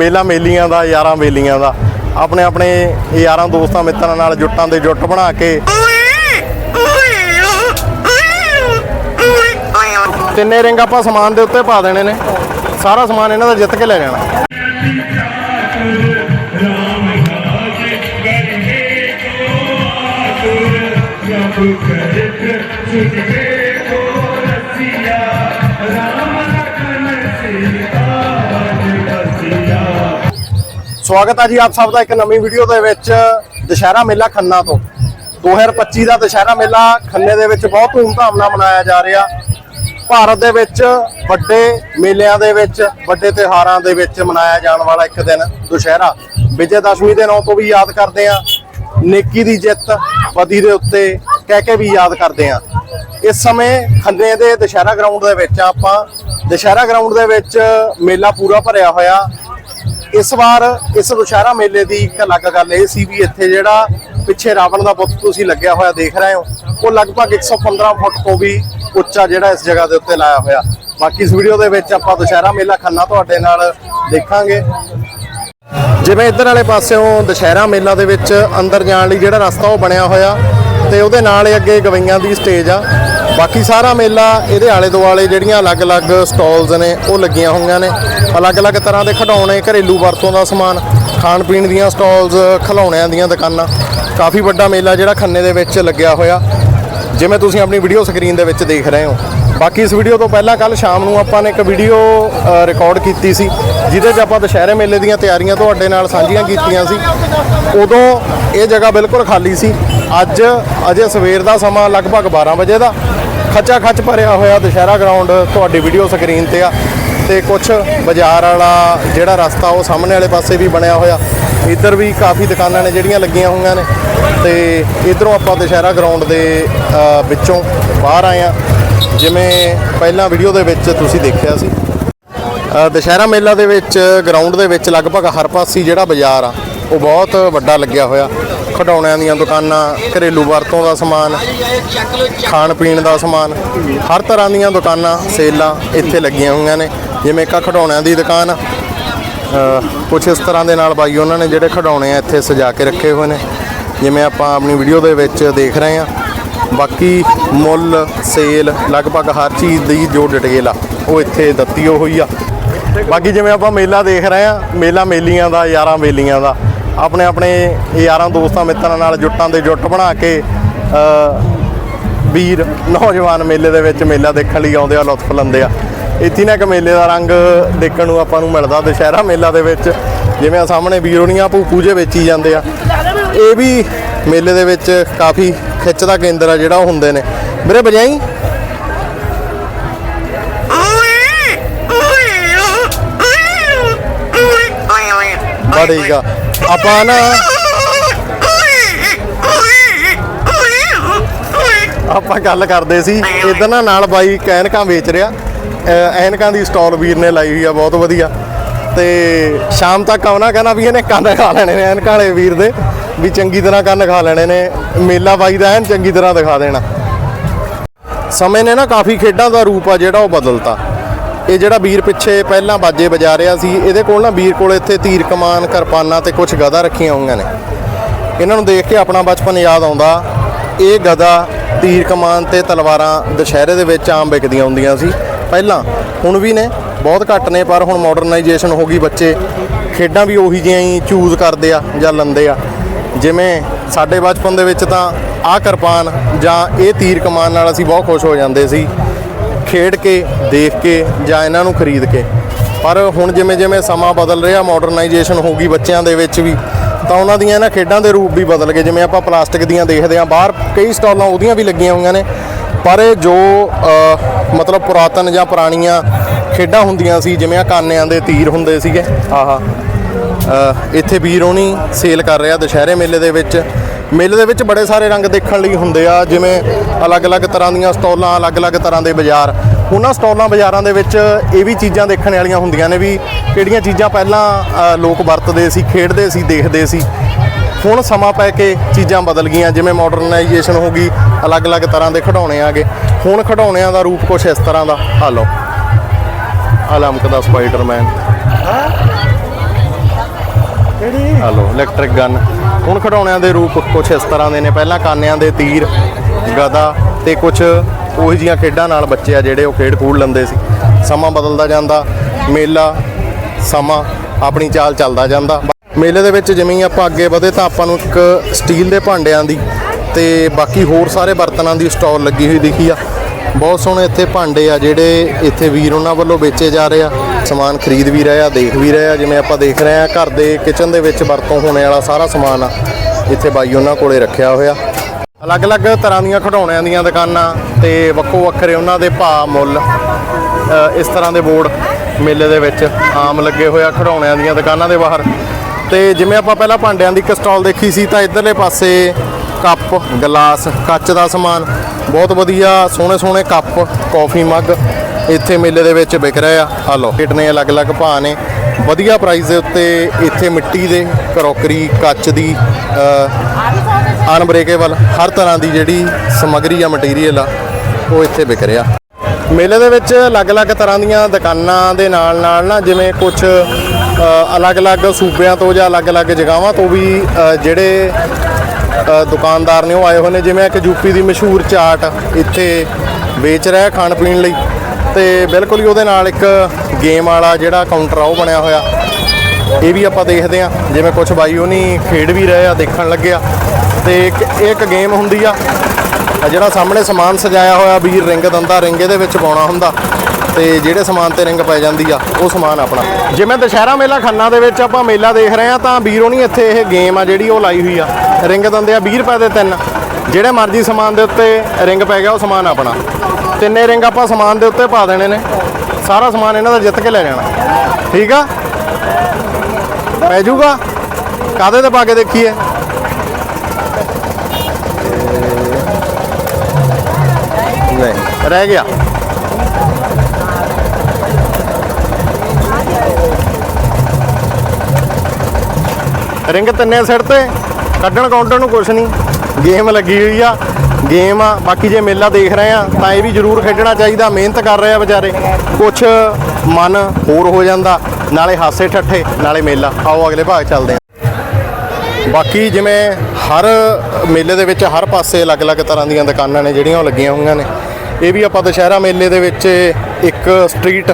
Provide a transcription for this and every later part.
ਮੇਲਾ ਮੇਲੀਆਂ ਦਾ, ਯਾਰਾਂ ਬੇਲੀਆਂ ਦਾ। ਆਪਣੇ ਆਪਣੇ ਯਾਰਾਂ ਦੋਸਤਾਂ ਮਿੱਤਰਾਂ ਨਾਲ ਜੁੱਟਾਂ ਦੇ ਜੁੱਟ ਬਣਾ ਕੇ। ਤਿੰਨੇ ਰਿੰਗ ਆਪਾਂ ਸਮਾਨ ਦੇ ਉੱਤੇ ਪਾ ਦੇਣੇ ਨੇ। ਸਾਰਾ ਸਮਾਨ ਇਹਨਾਂ ਦਾ ਜਿੱਤ ਕੇ ਲੈ ਜਾਣਾ। ਸਵਾਗਤ ਹੈ ਜੀ ਆਪ ਸਭ ਦਾ ਇੱਕ ਨਵੀਂ ਵੀਡੀਓ ਦੇ ਵਿੱਚ ਦੁਸ਼ਹਿਰਾ ਮੇਲਾ ਖੰਨਾ ਤੋਂ। 2025 ਦਾ ਦੁਸ਼ਹਿਰਾ ਮੇਲਾ ਖੰਨੇ ਦੇ ਵਿੱਚ ਬਹੁਤ ਧੂਮਧਾਮ ਨਾਲ ਮਨਾਇਆ ਜਾ ਰਿਹਾ। ਭਾਰਤ ਦੇ ਵਿੱਚ ਵੱਡੇ ਮੇਲਿਆਂ ਦੇ ਵਿੱਚ, ਵੱਡੇ ਤਿਉਹਾਰਾਂ ਦੇ ਵਿੱਚ ਮਨਾਇਆ ਜਾਣ ਵਾਲਾ ਇੱਕ ਦਿਨ ਦੁਸ਼ਹਿਰਾ। ਵਿਜੇ ਦਸ਼ਮੀ ਦੇ ਨਾਂ ਤੋਂ ਵੀ ਯਾਦ ਕਰਦੇ ਆ ਨੇਕੀ ਦੀ ਜਿੱਤ ਪਤੀ ਦੇ ਉੱਤੇ ਕਹਿ ਕੇ ਵੀ ਯਾਦ ਕਰਦੇ ਆ ਇਸ ਸਮੇਂ ਖੰਨੇ ਦੇ ਦੁਸ਼ਹਿਰਾ ਗਰਾਊਂਡ ਦੇ ਵਿੱਚ ਆਪਾਂ ਦੁਸ਼ਹਿਰਾ ਗਰਾਊਂਡ ਦੇ ਵਿੱਚ ਮੇਲਾ ਪੂਰਾ ਭਰਿਆ ਹੋਇਆ। ਇਸ ਵਾਰ ਇਸ ਦੁਸ਼ਹਿਰਾ ਮੇਲੇ ਦੀ ਇੱਕ ਅਲੱਗ ਗੱਲ ਇਹ ਸੀ ਵੀ ਇੱਥੇ ਜਿਹੜਾ ਪਿੱਛੇ ਰਾਵਣ ਦਾ ਬੁੱਤ ਤੁਸੀਂ ਲੱਗਿਆ ਹੋਇਆ ਦੇਖ ਰਹੇ ਹੋ, ਉਹ ਲਗਭਗ 115 ਫੁੱਟ ਤੋਂ ਵੀ ਉੱਚਾ ਜਿਹੜਾ ਇਸ ਜਗ੍ਹਾ ਦੇ ਉੱਤੇ ਲਾਇਆ ਹੋਇਆ। ਬਾਕੀ ਇਸ ਵੀਡੀਓ ਦੇ ਵਿੱਚ ਆਪਾਂ ਦੁਸ਼ਹਿਰਾ ਮੇਲਾ ਖੰਨਾ ਤੁਹਾਡੇ ਨਾਲ ਦੇਖਾਂਗੇ। ਜਿਵੇਂ ਇੱਧਰ ਵਾਲੇ ਪਾਸਿਓਂ ਦੁਸ਼ਹਿਰਾ ਮੇਲਾ ਦੇ ਵਿੱਚ ਅੰਦਰ ਜਾਣ ਲਈ ਜਿਹੜਾ ਰਸਤਾ ਉਹ ਬਣਿਆ ਹੋਇਆ ਤੇ ਉਹਦੇ ਨਾਲ ਹੀ ਅੱਗੇ ਗਵਈਆਂ ਦੀ ਸਟੇਜ ਆ। ਬਾਕੀ ਸਾਰਾ ਮੇਲਾ ਇਹਦੇ ਆਲੇ ਦੁਆਲੇ ਜਿਹੜੀਆਂ ਅਲੱਗ-ਅਲੱਗ ਸਟਾਲਸ ਨੇ, ਉਹ ਲੱਗੀਆਂ ਹੋਈਆਂ ਨੇ। ਅਲੱਗ-ਅਲੱਗ ਤਰ੍ਹਾਂ ਦੇ ਖਿਡੌਣੇ, ਘਰੇਲੂ ਵਰਤੋਂ ਦਾ ਸਮਾਨ ਖਾਣ ਪੀਣ ਦੀਆਂ ਸਟਾਲਸ ਖਿਡੌਣਿਆਂ ਦੀਆਂ ਦੁਕਾਨਾਂ। ਕਾਫੀ ਵੱਡਾ ਮੇਲਾ ਜਿਹੜਾ ਖੰਨੇ ਦੇ ਵਿੱਚ ਲੱਗਿਆ ਹੋਇਆ। ਜਿਵੇਂ ਤੁਸੀਂ ਆਪਣੀ ਵੀਡੀਓ ਸਕਰੀਨ ਦੇ ਵਿੱਚ ਦੇਖ ਰਹੇ ਹੋ। ਬਾਕੀ ਇਸ ਵੀਡੀਓ ਤੋਂ ਪਹਿਲਾਂ ਕੱਲ ਸ਼ਾਮ ਨੂੰ ਆਪਾਂ ਨੇ ਇੱਕ ਵੀਡੀਓ ਰਿਕਾਰਡ ਕੀਤੀ ਸੀ, ਜਿਹਦੇ 'ਚ ਆਪਾਂ ਦੁਸ਼ਹਿਰੇ ਮੇਲੇ ਦੀਆਂ ਤਿਆਰੀਆਂ ਤੁਹਾਡੇ ਨਾਲ ਸਾਂਝੀਆਂ ਕੀਤੀਆਂ ਸੀ। ਉਦੋਂ ਇਹ ਜਗ੍ਹਾ ਬਿਲਕੁਲ ਖਾਲੀ ਸੀ। ਅੱਜ, ਅਜੇ ਸਵੇਰ ਦਾ ਸਮਾਂ ਲਗਭਗ 12 ਵਜੇ ਦਾ। ਖੱਚਾ ਖੱਚ ਭਰਿਆ ਹੋਇਆ ਦੁਸ਼ਹਿਰਾ ਗਰਾਊਂਡ ਤੁਹਾਡੀ ਵੀਡੀਓ ਸਕਰੀਨ ਤੇ ਆ ਤੇ ਕੁਝ ਬਾਜ਼ਾਰ ਵਾਲਾ ਜਿਹੜਾ ਰਸਤਾ ਉਹ ਸਾਹਮਣੇ ਵਾਲੇ ਪਾਸੇ ਵੀ ਬਣਿਆ ਹੋਇਆ। ਇੱਧਰ ਵੀ ਕਾਫੀ ਦੁਕਾਨਾਂ ਨੇ ਜਿਹੜੀਆਂ ਲੱਗੀਆਂ ਹੋਈਆਂ ਨੇ ਤੇ ਇਧਰੋਂ ਆਪਾਂ ਦੁਸ਼ਹਿਰਾ ਗਰਾਊਂਡ ਦੇ ਵਿੱਚੋਂ ਬਾਹਰ ਆਏ ਆ ਜਿਵੇਂ ਪਹਿਲਾਂ ਵੀਡੀਓ ਦੇ ਵਿੱਚ ਤੁਸੀਂ ਦੇਖਿਆ ਸੀ। ਦੁਸ਼ਹਿਰਾ ਮੇਲਾ ਦੇ ਵਿੱਚ ਗਰਾਊਂਡ ਦੇ ਵਿੱਚ ਲਗਭਗ ਹਰ ਪਾਸੇ ਜਿਹੜਾ ਬਾਜ਼ਾਰ ਆ, ਉਹ ਬਹੁਤ ਵੱਡਾ ਲੱਗਿਆ ਹੋਇਆ। ਖਿਡੌਣਿਆਂ ਦੀਆਂ ਦੁਕਾਨਾਂ, ਘਰੇਲੂ ਵਰਤੋਂ ਦਾ ਸਮਾਨ, ਖਾਣ ਪੀਣ ਦਾ ਸਮਾਨ, ਹਰ ਤਰ੍ਹਾਂ ਦੀਆਂ ਦੁਕਾਨਾਂ, ਸੇਲਾਂ ਇੱਥੇ ਲੱਗੀਆਂ ਹੋਈਆਂ ਨੇ। ਜਿਵੇਂ ਇੱਕ ਖਿਡੌਣਿਆਂ ਦੀ ਦੁਕਾਨ। ਆ ਕੁਛ ਇਸ ਤਰ੍ਹਾਂ ਦੇ ਨਾਲ ਬਾਈ ਉਹਨਾਂ ਨੇ ਜਿਹੜੇ ਖਿਡੌਣੇ ਆ ਇੱਥੇ ਸਜਾ ਕੇ ਰੱਖੇ ਹੋਏ ਨੇ। ਜਿਵੇਂ ਆਪਾਂ ਆਪਣੀ ਵੀਡੀਓ ਦੇ ਵਿੱਚ ਦੇਖ ਰਹੇ ਆ ਬਾਕੀ ਮੁੱਲ, ਸੇਲ, ਲਗਭਗ ਹਰ ਚੀਜ਼ ਦੀ ਜੋ ਡਿਟੇਲ ਆ, ਉਹ ਇੱਥੇ ਦਿੱਤੀ ਓ ਹੋਈ ਆ। ਬਾਕੀ ਜਿਵੇਂ ਆਪਾਂ ਮੇਲਾ ਦੇਖ ਰਹੇ ਆ ਮੇਲਾ ਮੇਲੀਆਂ ਦਾ, ਯਾਰਾਂ ਮੇਲੀਆਂ ਦਾ ਆਪਣੇ ਆਪਣੇ ਯਾਰਾਂ ਦੋਸਤਾਂ ਮਿੱਤਰਾਂ ਨਾਲ ਜੁੱਟਾਂ ਦੇ ਜੁੱਟ ਬਣਾ ਕੇ ਵੀਰ ਨੌਜਵਾਨ ਮੇਲੇ ਦੇ ਵਿੱਚ ਮੇਲਾ ਦੇਖਣ ਲਈ ਆਉਂਦੇ ਆ ਲੁਤਫ ਲੈਂਦੇ ਆ ਇੱਥੇ ਨਾ ਇੱਕ ਮੇਲੇ ਦਾ ਰੰਗ ਦੇਖਣ ਨੂੰ ਆਪਾਂ ਨੂੰ ਮਿਲਦਾ ਦੁਸ਼ਹਿਰਾ ਮੇਲਾ ਦੇ ਵਿੱਚ ਜਿਵੇਂ ਆ ਸਾਹਮਣੇ ਵੀਰੋਣੀਆਂ ਭੂਪੂ ਜੇ ਵੇਚੀ ਜਾਂਦੇ ਆ ਇਹ ਵੀ ਮੇਲੇ ਦੇ ਵਿੱਚ ਕਾਫੀ ਖਿੱਚ ਦਾ ਕੇਂਦਰ ਆ ਜਿਹੜਾ ਉਹ ਹੁੰਦੇ ਨੇ ਵੀਰੇ ਬਜਾਈ ਬਾ ਠੀਕ ਆ ਆਪਾਂ ਨਾ ਆਪਾਂ ਗੱਲ ਕਰਦੇ ਸੀ ਇਧਰ ਨਾ ਨਾਲ ਬਾਈ ਐਨਕਾਂ ਵੇਚ ਰਿਹਾ। ਐਨਕਾਂ ਦੀ ਸਟਾਲ ਵੀਰ ਨੇ ਲਾਈ ਹੋਈ ਆ, ਬਹੁਤ ਵਧੀਆ। ਤੇ ਸ਼ਾਮ ਤੱਕ ਆਉਣਾ ਕਹਿੰਦਾ ਵੀ ਇਹਨੇ ਕੰਨ ਖਾ ਲੈਣੇ ਨੇ, ਐਨਕਾਂ ਵਾਲੇ ਵੀਰ ਦੇ, ਵੀ ਚੰਗੀ ਤਰ੍ਹਾਂ ਕੰਨ ਖਾ ਲੈਣੇ ਨੇ। ਮੇਲਾ ਬਾਈ ਦਾ ਐਨ ਚੰਗੀ ਤਰ੍ਹਾਂ ਦਿਖਾ ਦੇਣਾ। ਸਮੇਂ ਨੇ ਨਾ ਕਾਫੀ ਖੇਡਾਂ ਦਾ ਰੂਪ ਆ ਜਿਹੜਾ ਉਹ ਬਦਲਤਾ। ਇਹ ਜਿਹੜਾ ਵੀਰ ਪਿੱਛੇ ਪਹਿਲਾਂ ਬਾਜੇ ਵਜਾ ਰਿਹਾ ਸੀ, ਇਹਦੇ ਕੋਲ ਨਾ ਵੀਰ ਕੋਲ ਇੱਥੇ ਤੀਰ ਕਮਾਨ, ਕਿਰਪਾਨਾਂ ਤੇ ਕੁਝ ਗਦਾ ਰੱਖੀਆਂ ਹੋਈਆਂ ਨੇ। ਇਹਨਾਂ ਨੂੰ ਦੇਖ ਕੇ ਆਪਣਾ ਬਚਪਨ ਯਾਦ ਆਉਂਦਾ। ਇਹ ਗਦਾ ਤੀਰ ਕਮਾਨ ਤੇ ਤਲਵਾਰਾਂ ਦੁਸ਼ਹਿਰੇ ਦੇ ਵਿੱਚ ਆਮ ਵਿਕਦੀਆਂ ਹੁੰਦੀਆਂ ਸੀ। ਪਹਿਲਾਂ ਹੁਣ ਵੀ ਨੇ, ਬਹੁਤ ਘੱਟ ਨੇ, ਪਰ ਹੁਣ ਮਾਡਰਨਾਈਜੇਸ਼ਨ ਹੋ ਗਈ ਬੱਚੇ। ਖੇਡਾਂ ਵੀ ਉਹੀ ਜਿਹੀਆਂ ਹੀ ਚੂਜ਼ ਕਰਦੇ ਆ ਜਾਂ ਲੰਦੇ ਆ। ਜਿਵੇਂ ਸਾਡੇ ਬਚਪਨ ਦੇ ਵਿੱਚ ਤਾਂ ਆਹ ਕਿਰਪਾਨ ਜਾਂ ਇਹ ਤੀਰ ਕਮਾਨ ਨਾਲ ਅਸੀਂ ਬਹੁਤ ਖੁਸ਼ ਹੋ ਜਾਂਦੇ ਸੀ। ਖੇਡ ਕੇ, ਦੇਖ ਕੇ ਜਾਂ ਇਹਨਾਂ ਨੂੰ ਖਰੀਦ ਕੇ। ਪਰ ਹੁਣ ਜਿਵੇਂ ਜਿਵੇਂ ਸਮਾਂ ਬਦਲ ਰਿਹਾ ਮਾਡਰਨਾਈਜੇਸ਼ਨ ਹੋ ਗਈ ਬੱਚਿਆਂ ਦੇ ਵਿੱਚ ਵੀ, ਤਾਂ ਉਹਨਾਂ ਦੀਆਂ ਇਹਨਾਂ ਖੇਡਾਂ ਦੇ ਰੂਪ ਵੀ ਬਦਲ ਗਏ। ਜਿਵੇਂ ਆਪਾਂ ਪਲਾਸਟਿਕ ਦੀਆਂ ਦੇਖਦੇ ਹਾਂ, ਬਾਹਰ ਕਈ ਸਟਾਲਾਂ ਉਹਦੀਆਂ ਵੀ ਲੱਗੀਆਂ ਹੋਈਆਂ ਨੇ। ਪਰ ਇਹ ਜੋ ਮਤਲਬ ਪੁਰਾਤਨ ਜਾਂ ਪੁਰਾਣੀਆਂ ਖੇਡਾਂ ਹੁੰਦੀਆਂ ਸੀ, ਜਿਵੇਂ ਆ ਕਾਨਿਆਂ ਦੇ ਤੀਰ ਹੁੰਦੇ ਸੀਗੇ। ਆਹਾ ਇੱਥੇ ਵੀਰ ਹੋਣੀ ਸੇਲ ਕਰ ਰਿਹਾ ਦੁਸ਼ਹਿਰੇ ਮੇਲੇ ਦੇ ਵਿੱਚ। ਮੇਲੇ ਦੇ ਵਿੱਚ ਬੜੇ ਸਾਰੇ ਰੰਗ ਦੇਖਣ ਲਈ ਹੁੰਦੇ ਆ, ਜਿਵੇਂ ਅਲੱਗ-ਅਲੱਗ ਤਰ੍ਹਾਂ ਦੀਆਂ ਸਟਾਲਾਂ, ਅਲੱਗ-ਅਲੱਗ ਤਰ੍ਹਾਂ ਦੇ ਬਾਜ਼ਾਰ। ਉਹਨਾਂ ਸਟਾਲਾਂ ਬਾਜ਼ਾਰਾਂ ਦੇ ਵਿੱਚ ਇਹ ਵੀ ਚੀਜ਼ਾਂ ਦੇਖਣ ਵਾਲੀਆਂ ਹੁੰਦੀਆਂ ਨੇ ਵੀ ਕਿਹੜੀਆਂ ਚੀਜ਼ਾਂ ਪਹਿਲਾਂ ਲੋਕ ਵਰਤਦੇ ਸੀ, ਖੇਡਦੇ ਸੀ, ਦੇਖਦੇ ਸੀ। ਹੁਣ ਸਮਾਂ ਪੈ ਕੇ ਚੀਜ਼ਾਂ ਬਦਲ ਗਈਆਂ, ਜਿਵੇਂ ਮਾਡਰਨਾਈਜੇਸ਼ਨ ਹੋ ਗਈ, ਅਲੱਗ-ਅਲੱਗ ਤਰ੍ਹਾਂ ਦੇ ਖਿਡੌਣੇ ਆ ਗਏ। ਹੁਣ ਖਿਡੌਣਿਆਂ ਦਾ ਰੂਪ ਕੁਛ ਇਸ ਤਰ੍ਹਾਂ ਦਾ। ਆ ਲਓ। ਆਲਮਕ ਦਾ ਸਪਾਈਡਰਮੈਨ ਕਿਹੜੀ? ਹਲੋ ਇਲੈਕਟ੍ਰਿਕ ਗਨ ਹੁਣ ਖਿਡੌਣਿਆਂ ਦੇ ਰੂਪ ਕੁਝ ਇਸ ਤਰ੍ਹਾਂ ਦੇ ਨੇ। ਪਹਿਲਾਂ ਕਾਨਿਆਂ ਦੇ ਤੀਰ ਗਦਾ ਤੇ ਕੁਝ ਉਹੀ ਜੀਆਂ ਖੇਡਾਂ ਨਾਲ ਬੱਚੇ ਆ ਜਿਹੜੇ ਉਹ ਖੇਡ ਖੂਡ ਲੈਂਦੇ ਸੀ। ਸਮਾਂ ਬਦਲਦਾ ਜਾਂਦਾ, ਮੇਲਾ, ਸਮਾਂ ਆਪਣੀ ਚਾਲ ਚੱਲਦਾ ਜਾਂਦਾ। ਮੇਲੇ ਦੇ ਵਿੱਚ ਜਿਵੇਂ ਹੀ ਆਪਾਂ ਅੱਗੇ ਵਧੇ ਤਾਂ ਆਪਾਂ ਨੂੰ ਇੱਕ ਸਟੀਲ ਦੇ ਭਾਂਡਿਆਂ ਦੀ ਤੇ ਬਾਕੀ ਹੋਰ ਸਾਰੇ ਬਰਤਨਾਂ ਦੀ ਸਟਾਲ ਲੱਗੀ ਹੋਈ ਦਿਖੀ ਆ। ਬਹੁਤ ਸੋਹਣੇ ਇੱਥੇ ਭਾਂਡੇ ਆ ਜਿਹੜੇ ਇੱਥੇ ਵੀਰ ਉਹਨਾਂ ਵੱਲੋਂ ਵੇਚੇ ਜਾ ਰਹੇ ਆ। ਸਮਾਨ ਖਰੀਦ ਵੀ ਰਹੇ ਆ, ਦੇਖ ਵੀ ਰਹੇ ਆ। ਜਿਵੇਂ ਆਪਾਂ ਦੇਖ ਰਹੇ ਆ, ਘਰ ਦੇ ਕਿਚਨ ਦੇ ਵਿੱਚ ਵਰਤੋਂ ਹੋਣੇ ਵਾਲਾ ਸਾਰਾ ਸਮਾਨ ਆ। ਇੱਥੇ ਬਾਈ ਉਹਨਾਂ ਕੋਲੇ ਰੱਖਿਆ ਹੋਇਆ। ਅਲੱਗ-ਅਲੱਗ ਤਰ੍ਹਾਂ ਦੀਆਂ ਖਿਡੌਣਿਆਂ ਦੀਆਂ ਦੁਕਾਨਾਂ ਤੇ ਵੱਖੋ ਵੱਖਰੇ ਉਹਨਾਂ ਦੇ ਭਾਅ ਮੁੱਲ ਇਸ ਤਰ੍ਹਾਂ ਦੇ ਬੋਰਡ ਮੇਲੇ ਦੇ ਵਿੱਚ ਆਮ ਲੱਗੇ ਹੋਇਆ ਖਿਡੌਣਿਆਂ ਦੀਆਂ ਦੁਕਾਨਾਂ ਦੇ ਬਾਹਰ। ਤੇ ਜਿਵੇਂ ਆਪਾਂ ਪਹਿਲਾਂ ਭਾਂਡਿਆਂ ਦੀ ਇੱਕ ਸਟਾਲ ਦੇਖੀ ਸੀ, ਤਾਂ ਇਧਰਲੇ ਪਾਸੇ ਕੱਪ, ਗਲਾਸ, ਕੱਚ ਦਾ ਸਮਾਨ। ਬਹੁਤ ਵਧੀਆ ਸੋਹਣੇ ਸੋਹਣੇ ਕੱਪ, ਕਾਫੀ ਮੱਗ ਇੱਥੇ ਮੇਲੇ ਦੇ ਵਿੱਚ ਵਿਕ ਰਹੇ ਆ। ਆ ਲਓ, ਕਿਟ ਨੇ ਅਲੱਗ-ਅਲੱਗ ਭਾਅ ਨੇ। ਵਧੀਆ ਪ੍ਰਾਈਸ ਦੇ ਉੱਤੇ ਇੱਥੇ ਮਿੱਟੀ ਦੇ, ਕਰੋਕਰੀ, ਕੱਚ ਦੀ ਅਨਬ੍ਰੇਕੇਬਲ ਹਰ ਤਰ੍ਹਾਂ ਦੀ ਜਿਹੜੀ ਸਮੱਗਰੀ ਆ ਮਟੀਰੀਅਲ ਆ, ਉਹ ਇੱਥੇ ਵਿਕ ਰਿਹਾ। ਮੇਲੇ ਦੇ ਵਿੱਚ ਅਲੱਗ-ਅਲੱਗ ਤਰ੍ਹਾਂ ਦੀਆਂ ਦੁਕਾਨਾਂ ਦੇ ਨਾਲ ਨਾਲ ਨਾ, ਜਿਵੇਂ ਕੁਝ ਅਲੱਗ-ਅਲੱਗ ਸੂਬਿਆਂ ਤੋਂ ਜਾਂ ਅਲੱਗ-ਅਲੱਗ ਜਗ੍ਹਾਵਾਂ ਤੋਂ ਵੀ ਜਿਹੜੇ ਦੁਕਾਨਦਾਰ ਨੇ ਉਹ ਆਏ ਹੋਏ ਨੇ, ਜਿਵੇਂ ਇੱਕ ਯੂਪੀ ਦੀ ਮਸ਼ਹੂਰ ਚਾਟ ਇੱਥੇ ਵੇਚ ਰਿਹਾ ਖਾਣ ਪੀਣ ਲਈ। ਤੇ ਬਿਲਕੁਲ ਹੀ ਉਹਦੇ ਨਾਲ ਇੱਕ ਗੇਮ ਵਾਲਾ ਜਿਹੜਾ ਕਾਊਂਟਰ ਆ, ਉਹ ਬਣਿਆ ਹੋਇਆ। ਇਹ ਵੀ ਆਪਾਂ ਦੇਖਦੇ ਆ ਜਿਵੇਂ ਕੁਝ ਬਾਈ ਉਹਨੀ ਖੇਡ ਵੀ ਰਹੇ ਆ, ਦੇਖਣ ਲੱਗਿਆ ਤੇ ਇੱਕ ਇਹ ਇੱਕ ਗੇਮ ਹੁੰਦੀ ਆ ਜਿਹੜਾ ਸਾਹਮਣੇ ਸਮਾਨ ਸਜਾਇਆ ਹੋਇਆ ਵੀਰ ਰਿੰਗ ਦੰਦਾ, ਰਿੰਗ ਇਹਦੇ ਵਿੱਚ ਪਾਉਣਾ ਹੁੰਦਾ। ਤੇ ਜਿਹੜੇ ਸਮਾਨ ਤੇ ਰਿੰਗ ਪੈ ਜਾਂਦੀ ਆ, ਉਹ ਸਮਾਨ ਆਪਣਾ। ਜਿਵੇਂ ਦੁਸ਼ਹਿਰਾ ਮੇਲਾ ਖੰਨਾ ਦੇ ਵਿੱਚ ਆਪਾਂ ਮੇਲਾ ਦੇਖ ਰਹੇ ਆ, ਤਾਂ ਵੀਰੋ ਨਹੀਂ ਇੱਥੇ ਇਹ ਗੇਮ ਆ ਜਿਹੜੀ ਉਹ ਲਾਈ ਹੋਈ ਆ। ਰਿੰਗ ਦਿੰਦੇ ਆ 20 ਰੁਪਏ ਦੇ ਤਿੰਨ। ਜਿਹੜੇ ਮਰਜ਼ੀ ਸਮਾਨ ਦੇ ਉੱਤੇ ਰਿੰਗ ਪੈ ਗਿਆ, ਉਹ ਸਮਾਨ ਆਪਣਾ। ਤਿੰਨੇ ਰਿੰਗ ਆਪਾਂ ਸਮਾਨ ਦੇ ਉੱਤੇ ਪਾ ਦੇਣੇ ਨੇ। ਸਾਰਾ ਸਮਾਨ ਇਹਨਾਂ ਦਾ ਜਿੱਤ ਕੇ ਲੈ ਜਾਣਾ। ਠੀਕ ਆ? ਪੈ ਜਾਊਗਾ? ਕਾਦੇ ਤੇ ਪਾ ਕੇ ਦੇਖੀਏ? ਨਹੀਂ, ਰਹਿ ਗਿਆ। ਰਿੰਗ ਤਿੰਨੇ ਸਿਰ ਤੇ। ਕੱਢਣ ਕਾਊਂਟਰ ਨੂੰ ਕੁਛ ਨਹੀਂ। ਗੇਮ ਲੱਗੀ ਹੋਈ ਆ। ਗੇਮ ਆ। ਬਾਕੀ ਜੇ ਮੇਲਾ ਦੇਖ ਰਹੇ ਆ, ਤਾਂ ਇਹ ਵੀ ਜ਼ਰੂਰ ਖੇਡਣਾ ਚਾਹੀਦਾ। ਮਿਹਨਤ ਕਰ ਰਹੇ ਆ ਵਿਚਾਰੇ। ਕੁਛ ਮਨ ਹੋਰ ਹੋ ਜਾਂਦਾ। ਨਾਲੇ ਹਾਸੇ ਠੱਠੇ, ਨਾਲੇ ਮੇਲਾ। ਆਓ ਅਗਲੇ ਭਾਗ ਚੱਲਦੇ ਆ। ਬਾਕੀ ਜਿਵੇਂ ਹਰ ਮੇਲੇ ਦੇ ਵਿੱਚ ਹਰ ਪਾਸੇ ਅਲੱਗ-ਅਲੱਗ ਤਰ੍ਹਾਂ ਦੀਆਂ ਦੁਕਾਨਾਂ ਨੇ, ਜਿਹੜੀਆਂ ਉਹ ਲੱਗੀਆਂ ਹੋਈਆਂ ਨੇ। ਇਹ ਵੀ ਆਪਾਂ ਦੁਸ਼ਹਿਰਾ ਮੇਲੇ ਦੇ ਵਿੱਚ ਇੱਕ ਸਟਰੀਟ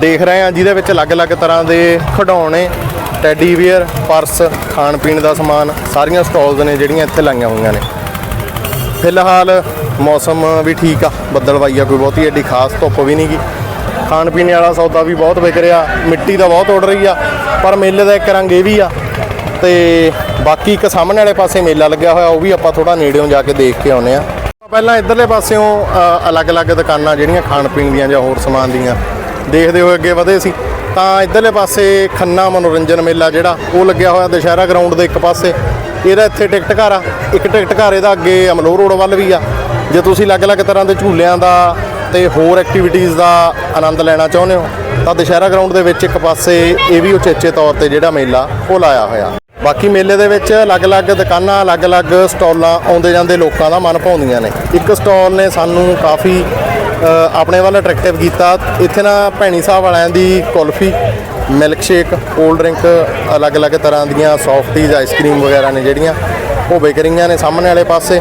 ਦੇਖ ਰਹੇ ਹਾਂ ਜਿਹਦੇ ਵਿੱਚ ਅਲੱਗ-ਅਲੱਗ ਤਰ੍ਹਾਂ ਦੇ ਖਿਡੌਣੇ, ਟੈਡੀ ਬੀਅਰ, ਪਰਸ ਖਾਣ ਪੀਣ ਦਾ ਸਮਾਨ, ਸਾਰੀਆਂ ਸਟਾਲਸ ਨੇ ਜਿਹੜੀਆਂ ਇੱਥੇ ਲਾਈਆਂ ਹੋਈਆਂ ਨੇ। ਫਿਲਹਾਲ ਮੌਸਮ ਵੀ ਠੀਕ ਆ ਬੱਦਲਵਾਈ ਆ, ਕੋਈ ਬਹੁਤੀ ਐਡੀ ਖਾਸ ਧੁੱਪ ਵੀ ਨਹੀਂ ਨਹੀਂਗੀ ਖਾਣ ਪੀਣ ਵਾਲਾ ਸੌਦਾ ਵੀ ਬਹੁਤ ਵਿਕ ਰਿਹਾ, ਮਿੱਟੀ ਦਾ ਬਹੁਤ ਉੱਡ ਰਹੀ ਆ, ਪਰ ਮੇਲੇ ਦਾ ਇੱਕ ਰੰਗ ਇਹ ਵੀ ਆ, ਤੇ ਬਾਕੀ ਇੱਕ ਸਾਹਮਣੇ ਵਾਲੇ ਪਾਸੇ ਮੇਲਾ ਲੱਗਿਆ ਹੋਇਆ, ਉਹ ਵੀ ਆਪਾਂ ਥੋੜਾ ਨੇੜਿਓਂ ਜਾ ਕੇ ਦੇਖ ਕੇ ਆਉਨੇ ਆ ਪਹਿਲਾਂ ਇਧਰਲੇ ਪਾਸਿਓਂ ਅਲੱਗ-ਅਲੱਗ ਦੁਕਾਨਾਂ ਜਿਹੜੀਆਂ ਖਾਣ ਪੀਣ ਦੀਆਂ ਜਾਂ ਹੋਰ ਸਮਾਨ ਦੀਆਂ ਦੇਖਦੇ ਹੋਏ ਅੱਗੇ ਵਧੇ ਸੀ। ਤਾਂ ਇਧਰਲੇ ਪਾਸੇ ਖੰਨਾ ਮਨੋਰੰਜਨ ਮੇਲਾ ਜਿਹੜਾ, ਉਹ ਲੱਗਿਆ ਹੋਇਆ ਦੁਸ਼ਹਿਰਾ ਗਰਾਊਂਡ ਦੇ ਇੱਕ ਪਾਸੇ। ਇਹਦਾ ਇੱਥੇ ਟਿਕਟ ਘਰ ਆ। ਇੱਕ ਟਿਕਟ ਘਰ ਇਹਦਾ ਅੱਗੇ ਅਮਲੋਹ ਰੋਡ ਵੱਲ ਵੀ ਆ। ਜੇ ਤੁਸੀਂ ਅਲੱਗ-ਅਲੱਗ ਤਰ੍ਹਾਂ ਦੇ ਝੂਲਿਆਂ ਦਾ ਤੇ ਹੋਰ ਐਕਟੀਵਿਟੀਜ਼ ਦਾ ਆਨੰਦ ਲੈਣਾ ਚਾਹੁੰਦੇ ਹੋ, ਤਾਂ ਦੁਸ਼ਹਿਰਾ ਗਰਾਊਂਡ ਦੇ ਵਿੱਚ ਇੱਕ ਪਾਸੇ ਇਹ ਵੀ ਉਚੇਚੇ ਤੌਰ ਤੇ ਜਿਹੜਾ ਮੇਲਾ, ਉਹ ਲਾਇਆ ਹੋਇਆ। ਬਾਕੀ ਮੇਲੇ ਦੇ ਵਿੱਚ ਅਲੱਗ-ਅਲੱਗ ਦੁਕਾਨਾਂ, ਅਲੱਗ-ਅਲੱਗ ਸਟਾਲਾਂ ਆਉਂਦੇ ਜਾਂਦੇ ਲੋਕਾਂ ਦਾ ਮਨ ਭਾਉਂਦੀਆਂ ਨੇ। ਇੱਕ ਸਟਾਲ ਨੇ ਸਾਨੂੰ ਕਾਫੀ ਆਪਣੇ ਵੱਲ ਅਟਰੈਕਟਿਵ ਕੀਤਾ। ਇੱਥੇ ਨਾ ਭੈਣੀ ਸਾਹਿਬ ਵਾਲਿਆਂ ਦੀ kulfi milk shake cold drink ਅਲੱਗ-ਅਲੱਗ ਤਰ੍ਹਾਂ ਦੀਆਂ ਸੌਫਟੀਜ਼ ਆਈਸਕ੍ਰੀਮ ਵਗੈਰਾ ਨੇ ਜਿਹੜੀਆਂ ਉਹ ਵਿਕ ਰਹੀਆਂ ਨੇ ਸਾਹਮਣੇ ਵਾਲੇ ਪਾਸੇ।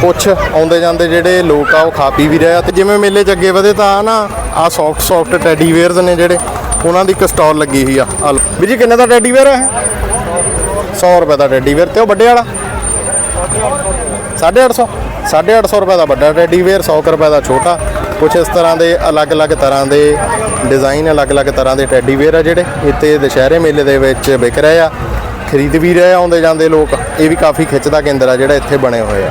ਕੁਝ ਆਉਂਦੇ ਜਾਂਦੇ ਜਿਹੜੇ ਲੋਕ ਆ, ਉਹ ਖਾ ਪੀ ਵੀ ਰਹੇ ਆ। ਤੇ ਜਿਵੇਂ ਮੇਲੇ 'ਚ ਅੱਗੇ ਵਧੇ ਤਾਂ ਨਾ ਆ ਸੌਫਟ ਸੌਫਟ ਟੈਡੀ ਵੇਅਰਸ ਨੇ ਜਿਹੜੇ, ਉਹਨਾਂ ਦੀ ਇੱਕ ਸਟਾਲ ਲੱਗੀ ਹੋਈ ਆ। ਆਹ ਵੀਰ ਜੀ, ਕਿੰਨੇ ਦਾ ਟੈਡੀ ਵੇਅਰ ਹੈ 100 ਰੁਪਏ ਦਾ ਟੈਡੀ ਵੇਅਰ ਤੇ ਉਹ ਵੱਡੇ ਵਾਲਾ? 850 850 ਰੁਪਏ ਦਾ ਵੱਡਾ ਟੈਡੀ ਵੇਅਰ 100 ਕੁ ਰੁਪਏ ਦਾ ਛੋਟਾ। ਕੁਝ ਇਸ ਤਰ੍ਹਾਂ ਦੇ ਅਲੱਗ-ਅਲੱਗ ਤਰ੍ਹਾਂ ਦੇ ਡਿਜ਼ਾਈਨ ਅਲੱਗ-ਅਲੱਗ ਤਰ੍ਹਾਂ ਦੇ ਟੈਡੀ ਵੇਅਰ ਆ ਜਿਹੜੇ। ਇੱਥੇ ਦੁਸ਼ਹਿਰੇ ਮੇਲੇ ਦੇ ਵਿੱਚ ਵਿਕ ਰਹੇ ਆ। ਖਰੀਦ ਵੀ ਰਹੇ ਆਉਂਦੇ ਜਾਂਦੇ ਲੋਕ। ਇਹ ਵੀ ਕਾਫੀ ਖਿੱਚ ਦਾ ਕੇਂਦਰ ਆ ਜਿਹੜਾ ਇੱਥੇ ਬਣੇ ਹੋਏ ਆ।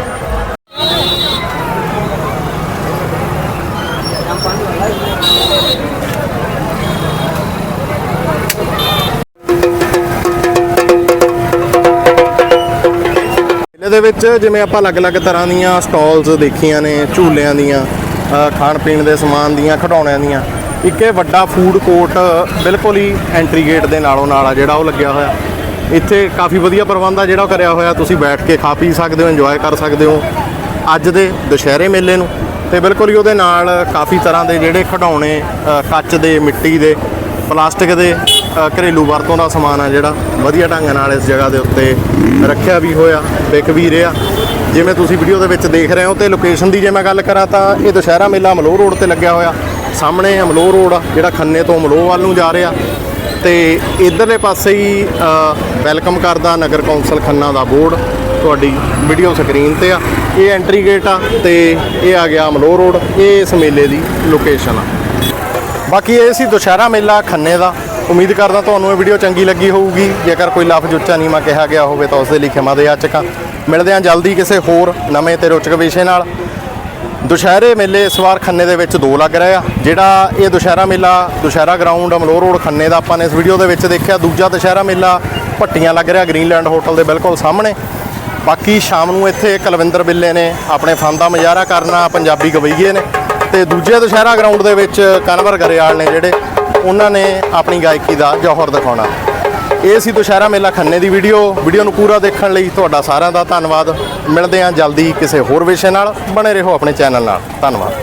ਦੇ ਵਿੱਚ ਜਿਵੇਂ ਆਪਾਂ ਅਲੱਗ-ਅਲੱਗ ਤਰ੍ਹਾਂ ਦੀਆਂ ਸਟਾਲਸ ਦੇਖੀਆਂ ਨੇ, ਝੂਲਿਆਂ ਦੀਆਂ ਖਾਣ ਪੀਣ ਦੇ ਸਮਾਨ ਦੀਆਂ, ਖਿਡੌਣਿਆਂ ਦੀਆਂ, ਇੱਕ ਇਹ ਵੱਡਾ ਫੂਡ ਕੋਰਟ ਬਿਲਕੁਲ ਹੀ ਐਂਟਰੀ ਗੇਟ ਦੇ ਨਾਲੋਂ ਨਾਲ ਆ ਜਿਹੜਾ ਉਹ ਲੱਗਿਆ ਹੋਇਆ। ਇੱਥੇ ਕਾਫੀ ਵਧੀਆ ਪ੍ਰਬੰਧ ਆ ਜਿਹੜਾ ਕਰਿਆ ਹੋਇਆ, ਤੁਸੀਂ ਬੈਠ ਕੇ ਖਾ ਪੀ ਸਕਦੇ ਹੋ ਇੰਜੋਏ ਕਰ ਸਕਦੇ ਹੋ। ਅੱਜ ਦੇ ਦੁਸ਼ਹਿਰੇ ਮੇਲੇ ਨੂੰ ਤੇ ਬਿਲਕੁਲ ਹੀ ਉਹਦੇ ਨਾਲ ਕਾਫੀ ਤਰ੍ਹਾਂ ਦੇ ਜਿਹੜੇ ਖਿਡੌਣੇ ਕੱਚ ਦੇ, ਮਿੱਟੀ ਦੇ, ਪਲਾਸਟਿਕ ਦੇ ਘਰੇਲੂ ਵਰਤੋਂ ਦਾ ਸਮਾਨ ਆ ਜਿਹੜਾ ਵਧੀਆ ਢੰਗ ਨਾਲ ਇਸ ਜਗ੍ਹਾ ਦੇ ਉੱਤੇ ਰੱਖਿਆ ਵੀ ਹੋਇਆ, ਵਿਕ ਵੀ ਰਿਹਾ। ਜਿਵੇਂ ਤੁਸੀਂ ਵੀਡੀਓ ਦੇ ਵਿੱਚ ਦੇਖ ਰਹੇ ਹੋ ਤੇ ਲੋਕੇਸ਼ਨ ਦੀ ਜੇ ਮੈਂ ਗੱਲ ਕਰਾਂ ਤਾਂ ਇਹ ਦੁਸ਼ਹਿਰਾ ਮੇਲਾ ਅਮਲੋਹ ਰੋਡ ਤੇ ਲੱਗਿਆ ਹੋਇਆ। ਸਾਹਮਣੇ ਅਮਲੋਹ ਰੋਡ ਆ, ਜਿਹੜਾ ਖੰਨੇ ਤੋਂ ਅਮਲੋਹ ਵੱਲ ਨੂੰ ਜਾ ਰਿਹਾ। ਤੇ ਇਧਰਲੇ ਪਾਸੇ ਹੀ ਵੈਲਕਮ ਕਰਦਾ ਨਗਰ ਕੌਂਸਲ ਖੰਨਾ ਦਾ ਬੋਰਡ। ਤੁਹਾਡੀ ਵੀਡੀਓ ਸਕਰੀਨ ਤੇ ਆ। ਇਹ ਐਂਟਰੀ ਗੇਟ ਆ ਤੇ ਇਹ ਆ ਗਿਆ ਅਮਲੋਹ ਰੋਡ। ਇਹ ਇਸ ਮੇਲੇ ਦੀ ਲੋਕੇਸ਼ਨ ਆ। ਬਾਕੀ ਇਹ ਸੀ ਦੁਸ਼ਹਿਰਾ ਮੇਲਾ ਖੰਨੇ ਦਾ। ਉਮੀਦ ਕਰਦਾ ਤੁਹਾਨੂੰ ਇਹ ਵੀਡੀਓ ਚੰਗੀ ਲੱਗੀ ਹੋਊਗੀ। ਜੇਕਰ ਕੋਈ ਲਫ਼ਜ਼ ਉੱਚਾ ਨੀਵਾਂ ਕਿਹਾ ਗਿਆ ਹੋਵੇ ਤਾਂ ਉਸ ਦੇ ਲਈ ਖਿਮਾ ਦੇ ਆਚਕਾਂ ਮਿਲਦੇ ਹਾਂ ਜਲਦੀ ਕਿਸੇ ਹੋਰ ਨਵੇਂ ਤੇ ਰੋਚਕ ਵਿਸ਼ੇ ਨਾਲ। ਦੁਸ਼ਹਿਰੇ ਮੇਲੇ ਇਸ ਵਾਰ ਖੰਨੇ ਦੇ ਵਿੱਚ ਦੋ ਲੱਗ ਰਹੇ ਆ। ਜਿਹੜਾ ਇਹ ਦੁਸ਼ਹਿਰਾ ਮੇਲਾ, ਦੁਸ਼ਹਿਰਾ ਗਰਾਊਂਡ ਅਮਲੋਹ ਰੋਡ ਖੰਨੇ ਦਾ ਆਪਾਂ ਨੇ ਇਸ ਵੀਡੀਓ ਦੇ ਵਿੱਚ ਦੇਖਿਆ। ਦੂਜਾ ਦੁਸ਼ਹਿਰਾ ਮੇਲਾ ਭੱਟੀਆਂ ਲੱਗ ਰਿਹਾ ਗ੍ਰੀਨਲੈਂਡ ਹੋਟਲ ਦੇ ਬਿਲਕੁਲ ਸਾਹਮਣੇ। ਬਾਕੀ ਸ਼ਾਮ ਨੂੰ ਇੱਥੇ ਕੁਲਵਿੰਦਰ ਬਿੱਲੇ ਨੇ ਆਪਣੇ ਫਨ ਦਾ ਮੁਜ਼ਾਹਰਾ ਕਰਨਾ, ਪੰਜਾਬੀ ਗਵਈਏ ਨੇ। ਤੇ ਦੂਜੇ ਦੁਸ਼ਹਿਰਾ ਗਰਾਊਂਡ ਦੇ ਵਿੱਚ ਕਨਵਰ ਗਰੇਵਾਲ ਨੇ ਜਿਹੜੇ ਉਹਨਾਂ ਨੇ ਆਪਣੀ ਗਾਇਕੀ ਦਾ ਜੋਹਰ ਦਿਖਾਉਣਾ। ਇਹ ਸੀ ਦੁਸ਼ਹਿਰਾ ਮੇਲਾ ਖੰਨੇ ਦੀ ਵੀਡੀਓ। ਵੀਡੀਓ ਨੂੰ ਪੂਰਾ ਦੇਖਣ ਲਈ ਤੁਹਾਡਾ ਸਾਰਿਆਂ ਦਾ ਧੰਨਵਾਦ। ਮਿਲਦੇ ਹਾਂ ਜਲਦੀ ਕਿਸੇ ਹੋਰ ਵਿਸ਼ੇ ਨਾਲ। ਬਣੇ ਰਹੋ ਆਪਣੇ ਚੈਨਲ ਨਾਲ। ਧੰਨਵਾਦ।